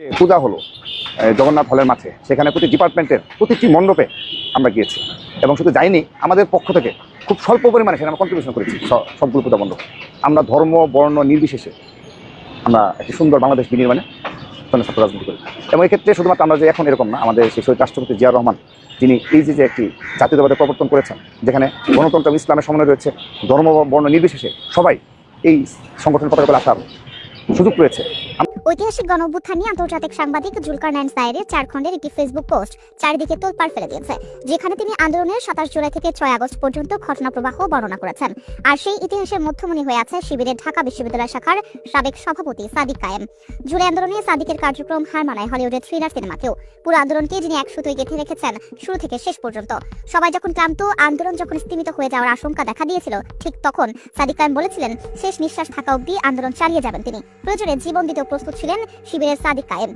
যে পূজা হলো জগন্নাথ হলের মাঠে। সেখানে প্রতি ডিপার্টমেন্টের প্রতিটি মণ্ডপে আমরা গিয়েছি। এবং শুধু যাইনি, আমাদের পক্ষ থেকে খুব স্বল্প পরিমাণে সেখানে আমরা কন্ট্রিবিউশন করেছি সবগুলো পূজা মণ্ডপ। আমরা ধর্ম, বর্ণ নির্বিশেষে আমরা একটি সুন্দর বাংলাদেশ বিনির্মাণে ছাত্র রাজনীতি করি। এবং এক্ষেত্রে শুধুমাত্র আমরা যে এখন এরকম না, আমাদের সেই শহীদ রাষ্ট্রপতি জিয়া রহমান, যিনি এই যে যে একটি জাতীয়তাবাদের প্রবর্তন করেছেন, যেখানে গণতন্ত্র, ইসলামের সমন্বয় রয়েছে, ধর্ম, বর্ণ নির্বিশেষে সবাই এই সংগঠন পতাকা আসার সুযোগ রয়েছে ঐতিহাসিক গণ নিয়ে আন্তর্জাতিক সাংবাদিক জুলকার নাইন সাইরের চার খণ্ডের একটি ফেসবুক পোস্ট চারিদিকে তোলপাড় ফেলে দিয়েছে, যেখানে তিনি আন্দোলনের সাতাশ জুলাই থেকে ছয় আগস্ট পর্যন্ত ঘটনা প্রবাহ বর্ণনা করেছেন। আর সেই ইতিহাসের মধ্যমণি হয়ে আছে শিবিরের ঢাকা বিশ্ববিদ্যালয় শাখার সাবেক সভাপতি সাদিক কায়েম। জুলাই আন্দোলনে সাদিকের কার্যক্রম হার মানায় হলিউডের থ্রিলার সিনেমাকেও। পুরো আন্দোলনকে যিনি এক সুতোয় গেঁথে রেখেছেন শুরু থেকে শেষ পর্যন্ত। সবাই যখন ক্লান্ত, আন্দোলন যখন স্তীমিত হয়ে যাওয়ার আশঙ্কা দেখা দিয়েছিল, ঠিক তখন সাদিক কায়েম বলেছিলেন, শেষ নিঃশ্বাস থাকা অব্দি আন্দোলন চালিয়ে যাবেন তিনি। প্রয়োজনে জীবন দিতেও প্রস্তুত ছিলেন শিবিরের সাদিক কায়েম।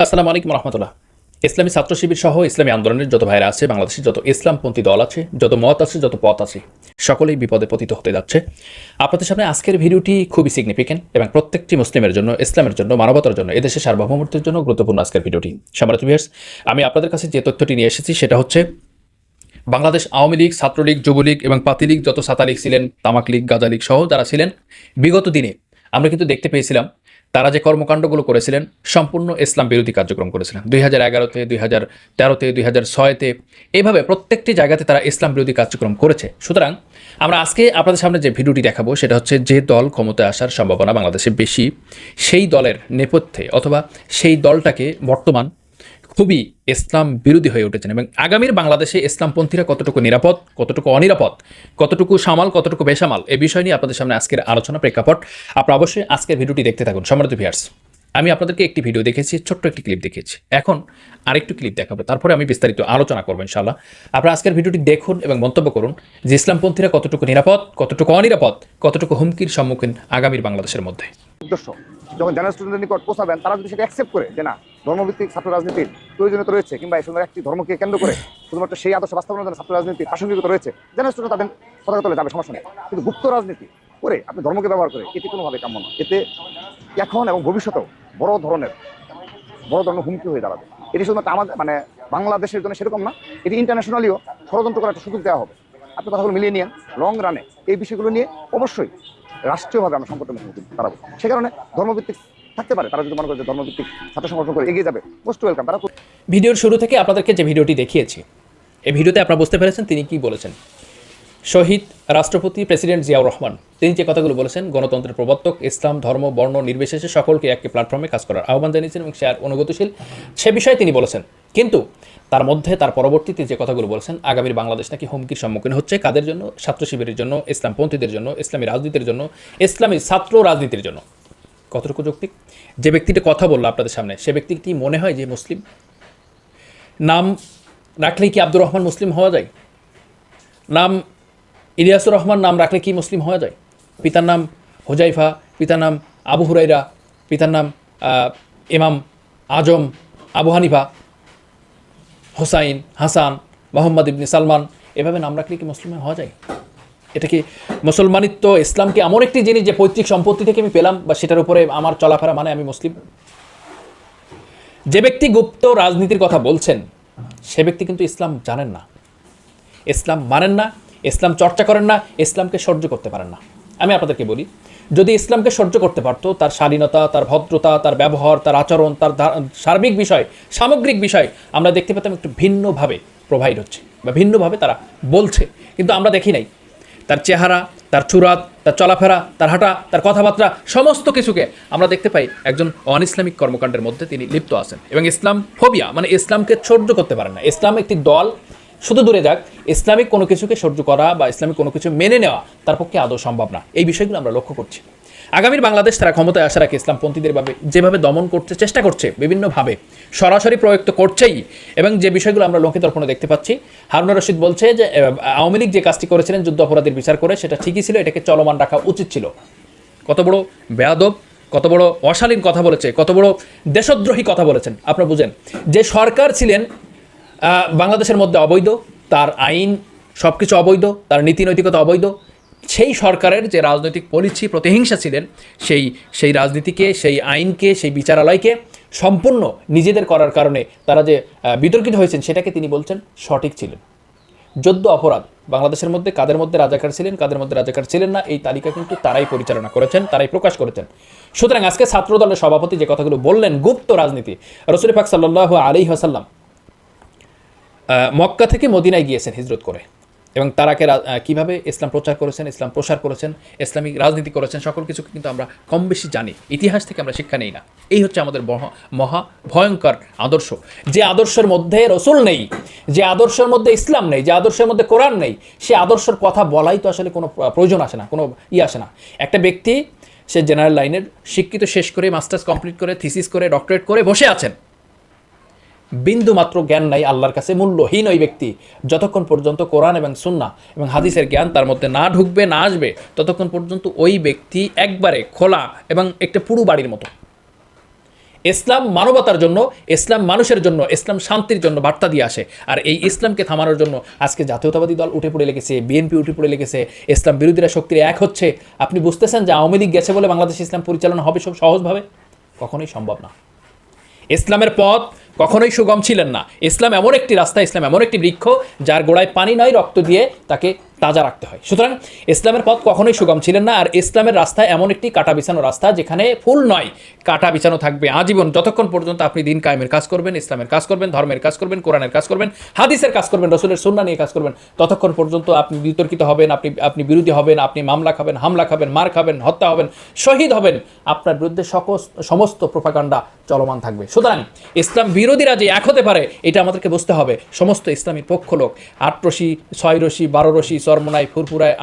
আসসালামু আলাইকুম রহমতুল্লাহ। ইসলামী ছাত্র শিবির সহ ইসলামী আন্দোলনের যত ভাইরা আছে, বাংলাদেশের যত ইসলামপন্থী দল আছে, যত মত আছে, যত পথ আছে, সকলেই বিপদে পতিত হতে যাচ্ছে। আপনাদের সামনে আজকের ভিডিওটি খুবই সিগনিফিকেন্ট এবং প্রত্যেকটি মুসলিমের জন্য, ইসলামের জন্য, মানবতার জন্য, এদেশের সার্বভৌমত্বের জন্য গুরুত্বপূর্ণ আজকের ভিডিওটি। সম্রাট ভিয়ার্স আমি আপনাদের কাছে যে তথ্যটি নিয়ে এসেছি, সেটা হচ্ছে বাংলাদেশ আওয়ামী লীগ, ছাত্রলীগ, যুবলীগ এবং পাতিলীগ যত সাতালীগ ছিলেন তামাক লীগ গাজা লীগ সহ যারা ছিলেন, বিগত দিনে আমরা কিন্তু দেখতে পেয়েছিলাম তারা যে কর্মকাণ্ডগুলো করেছিলেন, সম্পূর্ণ ইসলাম বিরোধী কার্যক্রম করেছিলেন। দুই হাজার এগারোতে, দুই হাজার তেরোতে, দুই হাজার ছয়তে, এভাবে প্রত্যেকটি জায়গাতে তারা ইসলাম বিরোধী কার্যক্রম করেছে। সুতরাং আমরা আজকে আপনাদের সামনে যে ভিডিওটি দেখাবো, সেটা হচ্ছে যে দল ক্ষমতায় আসার সম্ভাবনা বাংলাদেশে বেশি, সেই দলের নেপথ্যে অথবা সেই দলটাকে বর্তমান খুবই ইসলাম বিরোধী হয়ে উঠেছেন এবং আগামীর বাংলাদেশে ইসলামপন্থীরা কতটুকু নিরাপদ, কতটুকু অনিরাপদ, কতটুকু সামাল, কতটুকু বেসামাল, এ বিষয় নিয়ে আপনাদের সামনে আজকের আলোচনা প্রেক্ষাপট। আপনারা অবশ্যই আজকের ভিডিওটি দেখতে থাকুন। সম্মানিত ভিয়ার্স আমি আপনাদেরকে একটি ভিডিও দেখেছি, ছোট্ট একটি ক্লিপ দেখেছি। এখন আরেকটু ক্লিপ দেখাবো, তারপরে আমি বিস্তারিত আলোচনা করব ইনশাল্লাহ আপনারা আজকের ভিডিওটি দেখুন এবং মন্তব্য করুন যে ইসলামপন্থীরা কতটুকু নিরাপদ, কতটুকু অনিরাপদ, কতটুকু হুমকির সম্মুখীন আগামীর বাংলাদেশের মধ্যে। উদ্দেশ্য, যখন জেনারেল স্টুডেন্টের নিকট পৌঁছাবেন, তারা যদি সেটা অ্যাকসেপ্ট করে যে না, ধর্মভিত্তিক ছাত্র রাজনীতির প্রয়োজনীয়তা রয়েছে, কিংবা এই সুন্দর একটি ধর্মকে কেন্দ্র করে শুধুমাত্র সেই আদর্শ বাস্তবায়নের জন্য ছাত্র রাজনীতির প্রাসঙ্গিকতা রয়েছে জেনারেল স্টুডেন্ট তাদের পতাকা তলে যাবে, সমস্যা নেই। কিন্তু গুপ্ত রাজনীতি করে আপনি ধর্মকে ব্যবহার করে এটি কোনোভাবে কাম্য নয়। এতে এখন এবং ভবিষ্যতেও বড় ধরনের বড় ধরনের হুমকি হয়ে দাঁড়াবে। এটি শুধুমাত্র আমাদের মানে বাংলাদেশের জন্য সেরকম না, এটি ইন্টারন্যাশনালিও ষড়যন্ত্র করার একটা সুযোগ দেওয়া হবে। আপনি কথাগুলো মিলিয়ে নিয়ে লং রানে এই বিষয়গুলো নিয়ে অবশ্যই রাষ্ট্রীয়ভাবে আমরা সংকটের মুখোমুখি দাঁড়াবো। সে কারণে ধর্মভিত্তিক থাকতে পারে, তারা যদি মনে করে যে ধর্মভিত্তিক ছাত্র সংগঠন করে এগিয়ে যাবে মোস্ট ওয়েলকাম তারা ভিডিওর শুরু থেকে আপনাদেরকে যে ভিডিওটি দেখিয়েছি, এই ভিডিওতে আপনারা বুঝতে পেরেছেন তিনি কি বলেছেন। শহীদ রাষ্ট্রপতি প্রেসিডেন্ট জিয়াউর রহমান। তিনি যে কথাগুলো বলেছেন, গণতন্ত্রের প্রবর্তক, ইসলাম, ধর্ম, বর্ণ, নির্বিশেষে সকলকে একটি প্ল্যাটফর্মে কাজ করার আহ্বান জানিয়েছেন এবং সে আর অনুগতশীল। সে বিষয়ে তিনি বলেছেন, কিন্তু তার মধ্যে, তার পরবর্তীতে যে কথাগুলো বলেছেন, আগামীর বাংলাদেশ নাকি হুমকির সম্মুখীন হচ্ছে কাদের জন্য? ছাত্র শিবিরের জন্য, ইসলামপন্থীদের জন্য, ইসলামী রাজনীতির জন্য, ইসলামী ছাত্র রাজনীতির জন্য? কতটুকু যৌক্তিক? যে ব্যক্তিটা কথা বলল আপনাদের সামনে, সে ব্যক্তিটি মনে হয় যে মুসলিম? নাম রাখলেই কি আব্দুর রহমান মুসলিম হওয়া যায়? নাম ইলিয়াসুর রহমান নাম রাখলে কি মুসলিম হওয়া যায়? পিতার নাম হোজাইফা, পিতার নাম আবু হুরাইরা পিতার নাম ইমাম আজম, আবু হানিফা, হোসাইন, হাসান, মোহাম্মদ ইবনি সালমান, এভাবে নাম রাখলে কি মুসলিম হওয়া যায়? এটা কি মুসলমানিত্ব ইসলামকে এমন একটি জিনিস যে পৈতৃক সম্পত্তি থেকে আমি পেলাম বা সেটার উপরে আমার চলাফেরা মানে আমি মুসলিম? যে ব্যক্তি গুপ্ত রাজনীতির কথা বলছেন, সে ব্যক্তি কিন্তু ইসলাম জানেন না। ইসলাম মানেন না ইসলাম চর্চা করেন না, ইসলামকে সহ্য করতে পারেন না। আমি আপনাদেরকে বলি, যদি ইসলামকে সহ্য করতে পারতো, তার শালীনতা, তার ভদ্রতা, তার ব্যবহার, তার আচরণ, তার সার্বিক বিষয়, সামগ্রিক বিষয়, আমরা দেখতে পেতাম একটু ভিন্নভাবে প্রোভাইড হচ্ছে বা ভিন্নভাবে তারা বলছে। কিন্তু আমরা দেখি নাই। তার চেহারা, তার চুরাত, তার চলাফেরা, তার হাঁটা, তার কথাবার্তা, সমস্ত কিছুকে আমরা দেখতে পাই একজন অন ইসলামিক কর্মকাণ্ডের মধ্যে তিনি লিপ্ত আছেন। এবং ইসলাম ফোবিয়া মানে ইসলামকে সহ্য করতে পারেন না। ইসলাম একটি দল শুধু দূরে যাক, ইসলামিক কোনো কিছুকে সহ্য করা বা ইসলামিক কোনো কিছু মেনে নেওয়া তার পক্ষে আদৌ সম্ভব না। এই বিষয়গুলো আমরা লক্ষ্য করছি। আগামীর বাংলাদেশ তারা ক্ষমতায় আসার আগে ইসলামপন্থীদের ভাবে যেভাবে দমন করতে চেষ্টা করছে, বিভিন্নভাবে সরাসরি প্রয়োগ তো করছেই এবং যে বিষয়গুলো আমরা লোকে দর্পণে দেখতে পাচ্ছি হারুন রশিদ বলছে যে আওয়ামী লীগ যে কাজটি করেছিলেন যুদ্ধ অপরাধীর বিচার করে, সেটা ঠিকই ছিল, এটাকে চলমান রাখা উচিত ছিল। কত বড় বেয়াদব, কত বড় অশালীন কথা বলেছে, কত বড় দেশদ্রোহী কথা বলেছেন। আপনারা বুঝেন, যে সরকার ছিলেন বাংলাদেশের মধ্যে অবৈধ, তার আইন সব কিছু অবৈধ, তার নীতি নৈতিকতা অবৈধ। সেই সরকারের যে রাজনৈতিক পলিসি প্রতিহিংসা ছিলেন, সেই সেই রাজনীতিকে, সেই আইনকে, সেই বিচারালয়কে সম্পূর্ণ নিজেদের করার কারণে তারা যে বিতর্কিত হয়েছেন, সেটাকে তিনি বলছেন সঠিক ছিলেন। যদ্য অপরাধ, বাংলাদেশের মধ্যে কাদের মধ্যে রাজাকার ছিলেন, কাদের মধ্যে রাজাকার ছিলেন না, এই তালিকা কিন্তু তারাই পরিচালনা করেছেন, তারাই প্রকাশ করেছেন। সুতরাং আজকে ছাত্রদলের সভাপতি যে কথাগুলো বললেন, গুপ্ত রাজনীতি, রসুল পাক সাল্লাহ আলী হাসাল্লাম মক্কা থেকে মদিনায় গিয়েছেন হিজরত করে। এবং তারাকে কীভাবে ইসলাম প্রচার করেছেন, ইসলাম প্রসার করেছেন, ইসলামিক রাজনীতি করেছেন, সকল কিছু কিন্তু আমরা কম বেশি জানি। ইতিহাস থেকে আমরা শিক্ষা নেই না। এই হচ্ছে আমাদের মহা ভয়ঙ্কর আদর্শ। যে আদর্শের মধ্যে রসুল নেই, যে আদর্শের মধ্যে ইসলাম নেই, যে আদর্শের মধ্যে কোরআন নেই, সে আদর্শের কথা বলাই তো আসলে কোনো প্রয়োজন আসে না, কোনো ই আসে না। একটা ব্যক্তি সে জেনারেল লাইনের শিক্ষিত শেষ করে, মাস্টার্স কমপ্লিট করে, থিসিস করে, ডক্টরেট করে বসে আছেন। বিন্দু মাত্র জ্ঞান নাই আল্লাহর কাছে, মূল্যহীন ওই ব্যক্তি। যতক্ষণ পর্যন্ত কোরআন এবং সুন্না এবং হাদিসের জ্ঞান তার মধ্যে না ঢুকবে, না আসবে, ততক্ষণ পর্যন্ত ওই ব্যক্তি একবারে খোলা এবং একটা পুরু বাড়ির মতো। ইসলাম মানবতার জন্য, ইসলাম মানুষের জন্য, ইসলাম শান্তির জন্য বার্তা দিয়ে আসে। আর এই ইসলামকে থামানোর জন্য আজকে জাতীয়তাবাদী দল উঠে পড়ে লেগেছে, বিএনপি উঠে পড়ে লেগেছে, ইসলাম বিরোধীরা শক্তির এক হচ্ছে। আপনি বুঝতেছেন যে আওয়ামী লীগ গেছে বলে বাংলাদেশ ইসলাম পরিচালনা হবে সব সহজভাবে? কখনোই সম্ভব না। ইসলামের পথ কখনোই সুগম ছিলেন না। ইসলাম এমন একটি রাস্তা, ইসলাম এমন একটি বৃক্ষ, যার গোড়ায় পানি নয়, রক্ত দিয়ে তাকে তাজা রাখতে হয়। সুতরাং ইসলামের পথ কখনোই সুগম ছিলেন না। আর ইসলামের রাস্তা এমন একটি কাটা বিছানো রাস্তা যেখানে ফুল নয়, কাটা বিছানো থাকবে আজীবন। যতক্ষণ পর্যন্ত আপনি দিন কায়েমের কাজ করবেন, ইসলামের কাজ করবেন, ধর্মের কাজ করবেন, কোরআনের কাজ করবেন, হাদিসের কাজ করবেন, রসুলের সুন্না নিয়ে কাজ করবেন, ততক্ষণ পর্যন্ত আপনি বিতর্কিত হবেন, আপনি আপনি বিরোধী হবেন, আপনি মামলা খাবেন, হামলা খাবেন, মার খাবেন, হত্যা হবেন, শহীদ হবেন, আপনার বিরুদ্ধে সকস- সমস্ত প্রোপাগান্ডা চলমান থাকবে। সুতরাং ইসলাম বিরোধীরা যে এক হতে পারে, এটা আমাদেরকে বুঝতে হবে। সমস্ত ইসলামী পক্ষ লোক আট রশি, ছয় রশি, বারো রশি চরমনাই ফুরফুরায়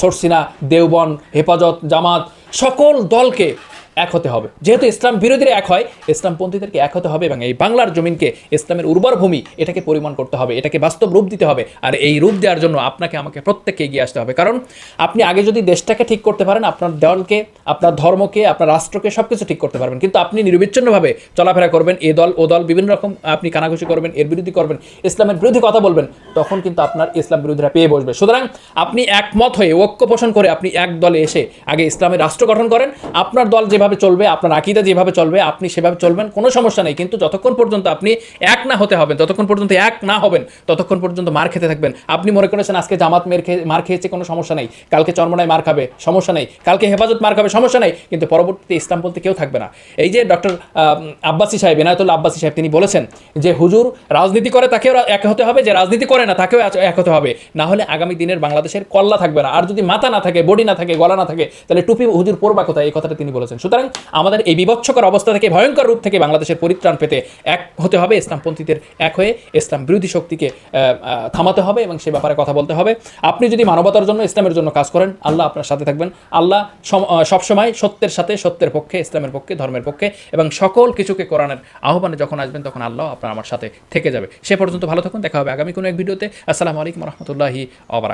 সরসিনা দেওবন হেফাজত জামাত সকল দলকে এক হতে হবে। যেহেতু ইসলাম বিরোধীরা এক হয়, ইসলামপন্থীদেরকে এক হতে হবে এবং এই বাংলার জমিনকে ইসলামের উর্বর ভূমি এটাকে পরিমাণ করতে হবে, এটাকে বাস্তব রূপ দিতে হবে আর এই রূপ দেওয়ার জন্য আপনাকে, আমাকে প্রত্যেককে এগিয়ে আসতে হবে। কারণ আপনি আগে যদি দেশটাকে ঠিক করতে পারেন, আপনার দলকে, আপনার ধর্মকে, আপনার রাষ্ট্রকে সব কিছু ঠিক করতে পারবেন। কিন্তু আপনি নিরবিচ্ছিন্নভাবে চলাফেরা করবেন, এ দল, ও দল বিভিন্ন রকম, আপনি কানাঘুষি করবেন, এর বিরোধী করবেন, ইসলামের বিরোধী কথা বলবেন, তখন কিন্তু আপনার ইসলাম বিরোধীরা পেয়ে বসবে। সুতরাং আপনি একমত হয়ে ঐক্য পোষণ করে আপনি এক দলে এসে আগে ইসলামের রাষ্ট্র গঠন করেন, আপনার দল যেভাবে চলবে, আপনার আকিদা যেভাবে চলবে, আপনি সেভাবে চলবেন, কোনো সমস্যা নেই। কিন্তু যতক্ষণ পর্যন্ত আপনি এক না হতে হবেন ততক্ষণ পর্যন্ত এক না হবেন, ততক্ষণ পর্যন্ত মার খেতে থাকবেন। আপনি মনে করেছেন আজকে জামাত মের খেয়ে, মার খেয়েছে, কোনো সমস্যা নেই। কালকে চরমনায় মার খাবে, সমস্যা নেই। কালকে হেফাজত মার খাবে, সমস্যা নেই। কিন্তু পরবর্তীতে ইসলাম বলতে কেউ থাকবে না। এই যে ডক্টর আব্বাসী সাহেব, এনায়তুল্লাহ আব্বাসী সাহেব, তিনি বলেছেন যে, হুজুর, রাজনীতি করে তাকেও এক হতে হবে, যে রাজনীতি করে না, তাকেও এক- হতে হবে। না হলে আগামী দিনের বাংলাদেশের কল্লা থাকবে না। আর যদি মাথা না থাকে, বডি না থাকে, গলা না থাকে, তাহলে টুপি হুজুর পড়বা কোথায়? এই কথাটা তিনি বলেছেন। সুতরাং আমাদের এই বিভৎসকর অবস্থা থেকে ভয়ঙ্কর রূপ থেকে বাংলাদেশের পরিত্রাণ পেতে এক হতে হবে, ইসলামপন্থীদের এক হয়ে ইসলাম বিরোধী শক্তিকে থামাতে হবে এবং সে ব্যাপারে কথা বলতে হবে। আপনি যদি মানবতার জন্য, ইসলামের জন্য কাজ করেন, আল্লাহ আপনার সাথে থাকবেন। আল্লাহ সবসময় সত্যের সাথে, সত্যের পক্ষে, ইসলামের পক্ষে, ধর্মের পক্ষে এবং সকল কিছুকে কোরআনের আহ্বানে যখন আসবেন, তখন আল্লাহ আপনার আমার সাথে থেকে যাবে। সে পর্যন্ত ভালো থাকুন, দেখা হবে আগামী কোনো এক ভিডিওতে। আসসালামু আলাইকুম রহমতুল্লাহি অবরাক